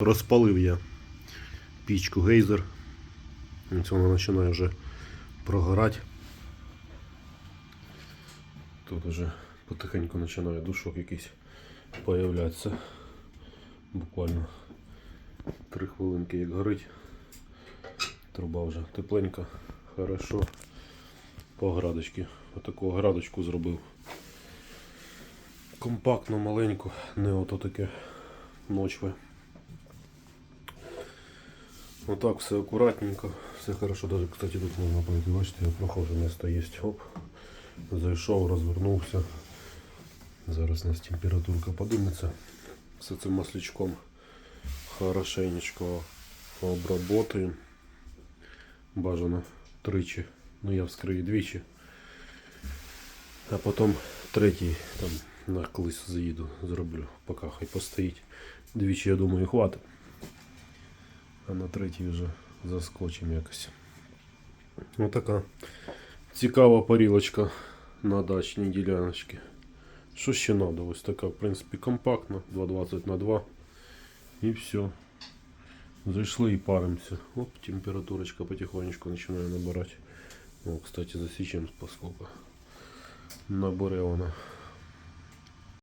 Розпалив я пічку гейзер. Ось вона починає вже прогорати. Тут вже потихеньку починає душок якийсь появлятися. Буквально 3 хвилинки як горить. Труба вже тепленька, хорошо. По градочці. Отаку градочку зробив. Компактно, маленьку, не ото таке ночве. Отак все акуратненько, все хорошо. Даже, кстати, тут можна пройти. Бачите, я прохожу місто є. Оп. Зайшов, розвернувся. Зараз у нас температурка подиметься. Все цим маслячком хорошенечко обработаємо. Бажано тричі. Ну я вскрию двічі. А потім третій там на колись заїду, зроблю, поки хай постоїть. Двічі, я думаю, хватить. А на третій вже заскочимо якось. Отака цікава парілочка на дачній діляночці. Що ще треба? Ось така, в принципі, компактна, 220 на 2 І все. Зайшли і паримося. Оп, температурочка потихонечку починає набирати. О, кстати, засічемо поскольку. Набере вона